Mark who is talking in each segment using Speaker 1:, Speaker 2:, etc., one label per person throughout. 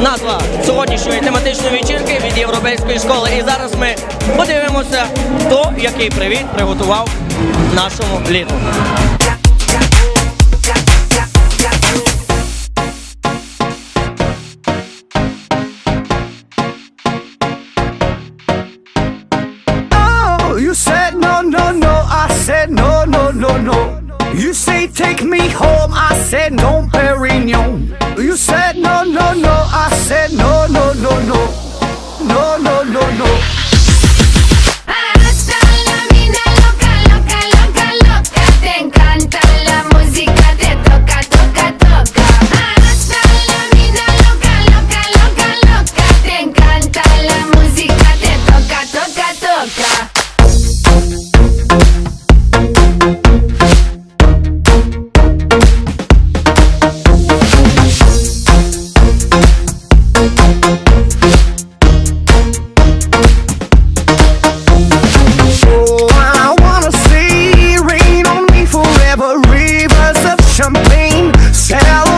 Speaker 1: назва сьогоднішньої тематичної вечірки від європейської школи. І зараз ми подивимося, хто який привіт приготував нашому літу.
Speaker 2: Oh, you said no, no, no. I said no, no, no, no. You say take me home. I said no, Perignon. You said no, no, no. I said no, no, no, no. No, no, no, no. Tell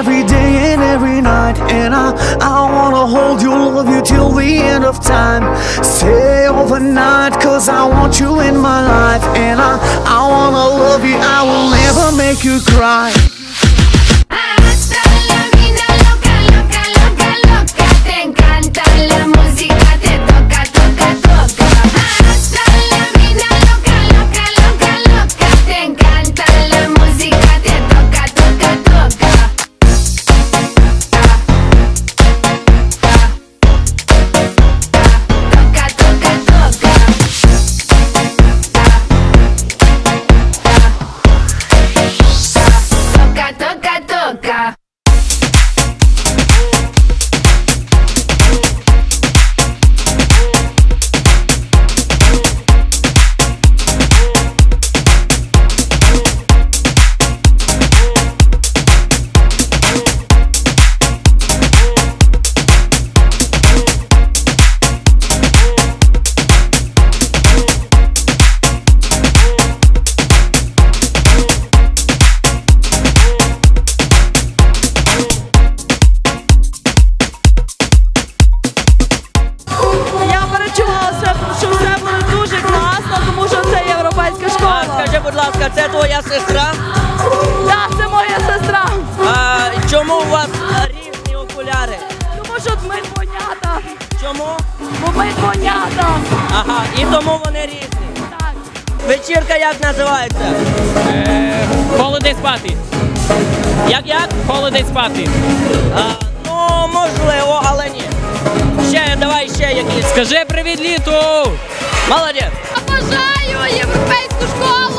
Speaker 2: every day and every night, and I, I wanna hold you, love you till the end of time. Stay overnight, cause I want you in my life, and I, I wanna love you, I will never make you cry.
Speaker 1: Ласка, це твоя сестра?
Speaker 3: Так, це моя сестра.
Speaker 1: А чому у вас різні окуляри?
Speaker 3: Тому що ми понята.
Speaker 1: Чому?
Speaker 3: Бо ми понята.
Speaker 1: Ага, і тому вони різні.
Speaker 3: Так.
Speaker 1: Вечірка як називається?
Speaker 3: Holiday Party.
Speaker 1: Як як? Holiday Party. А, ну, можливо, але ні. Ще, давай ще якісь.
Speaker 3: Скажи привіт літу!
Speaker 1: Молодець.
Speaker 3: Обожаю європейську школу!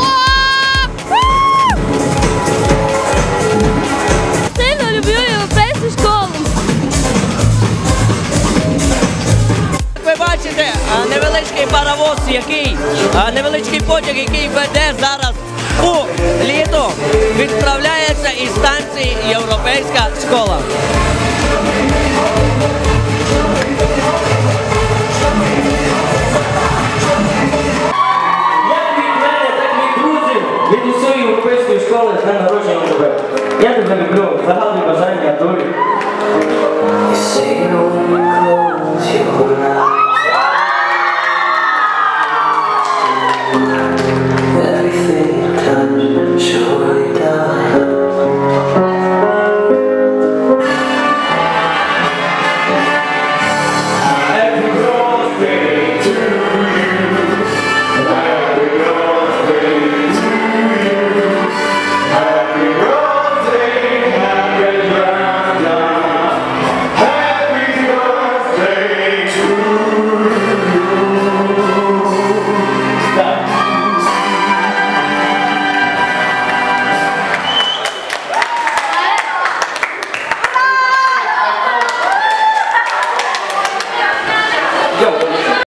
Speaker 1: який невеличкий потяг, який веде зараз у літо, відправляється із станції Європейська школа. Я від мене, так від друзів усієї європейської школи з дня народження.